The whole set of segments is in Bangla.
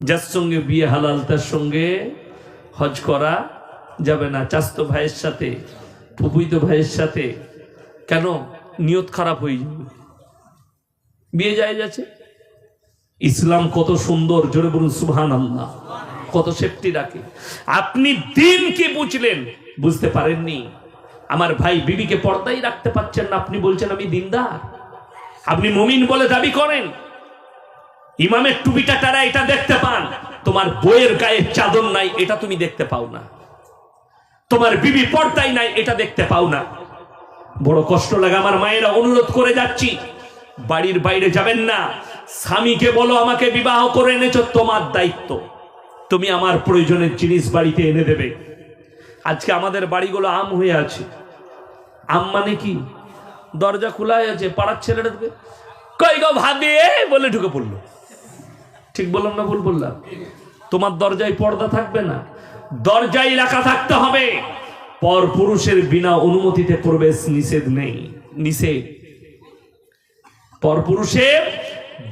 যার সঙ্গে বিয়ে হালাল, তার সঙ্গে হজ করা যাবে না। চাস্তো ভাইয়ের সাথে ফুপুইতো ভাইয়ের সাথে কেন নিয়ত খারাপ হয়ে যাবে? বিয়ে যায় যাচ্ছে ইসলাম কত সুন্দর, জোরে বলুন সুবহান আল্লাহ কত সেফটি রাখে। আপনি দিন কি বুঝলেন, বুঝতে পারেননি। আমার ভাই বিবিকে পর্দাই রাখতে পারছেন না। আপনি বলছেন, আমি দিনদার। আপনি মমিন বলে দাবি করেন। ইমামের টুপিটা তারা এটা দেখতে পান। তোমার বইয়ের গায়ে চাদর নাই, এটা তুমি দেখতে পাও না। তোমার বিবি পর্দাই নাই, এটা দেখতে পাও না। বড় কষ্ট লাগে, আমার মায়েরা অনুরোধ করে যাচ্ছি। বাড়ির বাইরে যাবেন না। স্বামীকে বলো, আমাকে বিবাহ করে এনেছো, তোমার দায়িত্ব। তুমি আমার প্রয়োজনের জিনিস বাড়িতে এনে দেবে। আজকে আমাদের বাড়িগুলো আম হয়ে আছে। আম মানে কি? দরজা খোলা হয়ে আছে, পাড়ার ছেলেটা কই গো ভাবি? বলে ঢুকে পড়ল। ঠিক বললাম না ভুল বললাম? তোমার দরজায় পর্দা থাকবে না। দরজায় লেখা থাকতে হবে। পর পুরুষের বিনা অনুমতিতে প্রবেশ নিষেধ নেই। নিষেধ। পরপুরুষের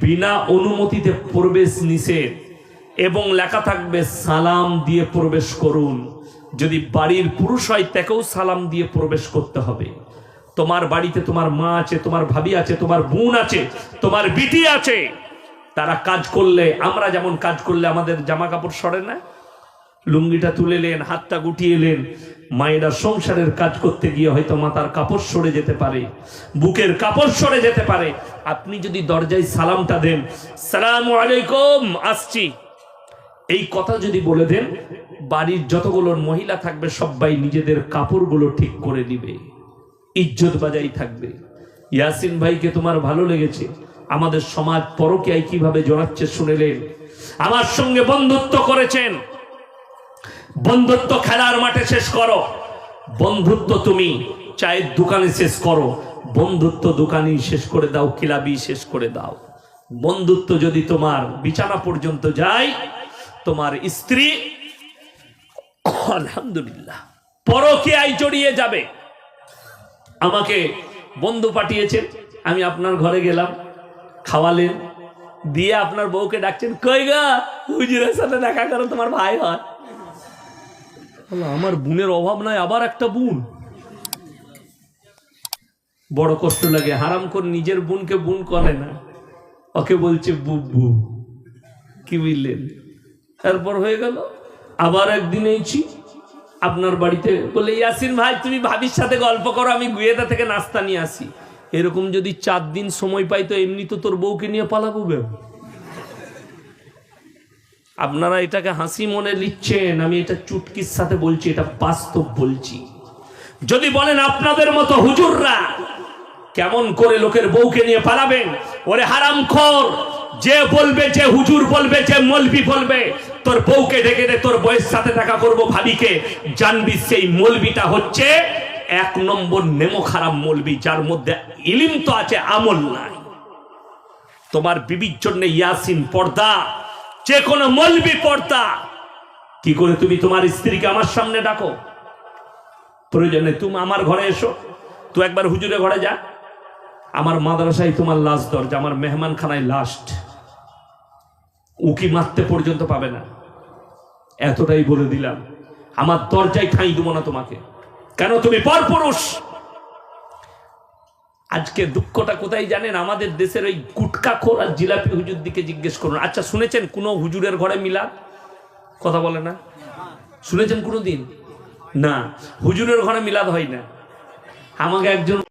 বিনা অনুমতিতে প্রবেশ নিষেধ। এবং লেখা থাকবে, সালাম দিয়ে প্রবেশ করুন। যদি বাড়ির পুরুষ হয়, তাকেও সালাম দিয়ে প্রবেশ করতে হবে। তোমার বাড়িতে তোমার মা আছে, তোমার ভাবি আছে, তোমার বোন আছে, তোমার বিটি আছে। তারা কাজ করলে, আমরা যেমন কাজ করলে আমাদের জামা কাপড় সরে না? লুঙ্গিটা তুলে এলেন হাতটা গুটিয়ে এলেন মায়েরা সংসারের কাজ করতে গিয়ে হয়তো মাথার কাপড় সরে যেতে পারে, বুকের কাপড় সরে যেতে পারে। আপনি যদি দরজায় সালামটা দেন, সালাম আলাইকুম, আসছি। এই কথা যদি বলে দেন, বাড়ির যতগুলো মহিলা থাকবে, সবাই নিজেদের কাপড়গুলো ঠিক করে দিবে ইজ্জত বাজাই থাকবে। ইয়াসিন ভাইকে তোমার ভালো লেগেছে। আমাদের সমাজ পরকীয়ায় কীভাবে জড়াচ্ছে শুনেলেন? আমার সঙ্গে বন্ধুত্ব করেছেন। বন্ধুত্ব খেলার মাঠে শেষ করো। বন্ধুত্ব তুমি চায়ের দোকানে শেষ করো। বন্ধুত্ব দোকানি শেষ করে দাও কিলাবি শেষ করে দাও। বন্ধুত্ব যদি তোমার বিছানা পর্যন্ত যায়, তোমার স্ত্রী আলহামদুলিল্লাহ পরকীয়ায় জড়িয়ে যাবে। আমাকে বন্ধু পাঠিয়েছেন আমি আপনার ঘরে গেলাম। খাওয়ালেন দিয়ে আপনার বউকে ডাকছেন, কই গা? হুজুরের সাথে দেখা করো, তোমার ভাই হয়। আমার বোনের অভাব নাই আবার একটা বোন। বড় কষ্ট লাগে, হারাম করে নিজের বোনকে বোন করে না। ওকে বলছে, বুব্বু, কি বুঝলেন তারপর হয়ে গেল, আবার একদিন এইছি, আপনার বাড়িতে বলে, ইয়াসিন ভাই, তুমি ভাবির সাথে গল্প করো, আমি গুয়েদা থেকে নাস্তা নিয়ে আসি। এরকম যদি চার দিন সময় পাই তো এমনি তো তোর বউকে নিয়ে পালাবো বে আপনারা এটাকে হাসি মনে নিচ্ছেন আমি এটা চুটকির সাথে বলছি, এটা বাস্তব বলছি। যদি বলেন আপনাদের মতো হুজুররা কেমন করে লোকের বউকে নিয়ে পালাবেন, ওরে হারাম খোর, যে বলবে, যে হুজুর বলবে, যে মলবি বলবে, তোর বউকে ডেকে দে, তোর বউয়ের সাথে দেখা করব ভাবিকে, জানবি সেই মলবিটা হচ্ছে এক নম্বর নেমো খারাপ মলবি যার মধ্যে ইলিম তো আছে, আমল নাই। তোমার বিবির জন্য ইয়াসিন পর্দা, যে কোনো মলবি পর্দা। কি করে তুমি তোমার স্ত্রীকে আমার সামনে ডাকো? প্রয়োজনে তুমি আমার ঘরে এসো, তুই একবার হুজুরে ঘরে যা। আমার মাদ্রাসায় তোমার লাশ দরজা, আমার মেহমানখানায় লাস্ট উকি মারতে পর্যন্ত পাবে না। এতটাই বলে দিলাম। আমার দরজায় ঠাঁই দেবো না তোমাকে। কেন তুমি পরপুরুষ? আজকে দুঃখটা কোথায় জানেন? আমাদের দেশের ওই গুটকাখোর আর জিলাপি হুজুর দিকে জিজ্ঞেস করুন। আচ্ছা শুনেছেন কোনো হুজুরের ঘরে মিলাদ? কথা বলে না? শুনেছেন কোনো দিন না। হুজুরের ঘরে মিলাদ হয় না। আমাকে একজন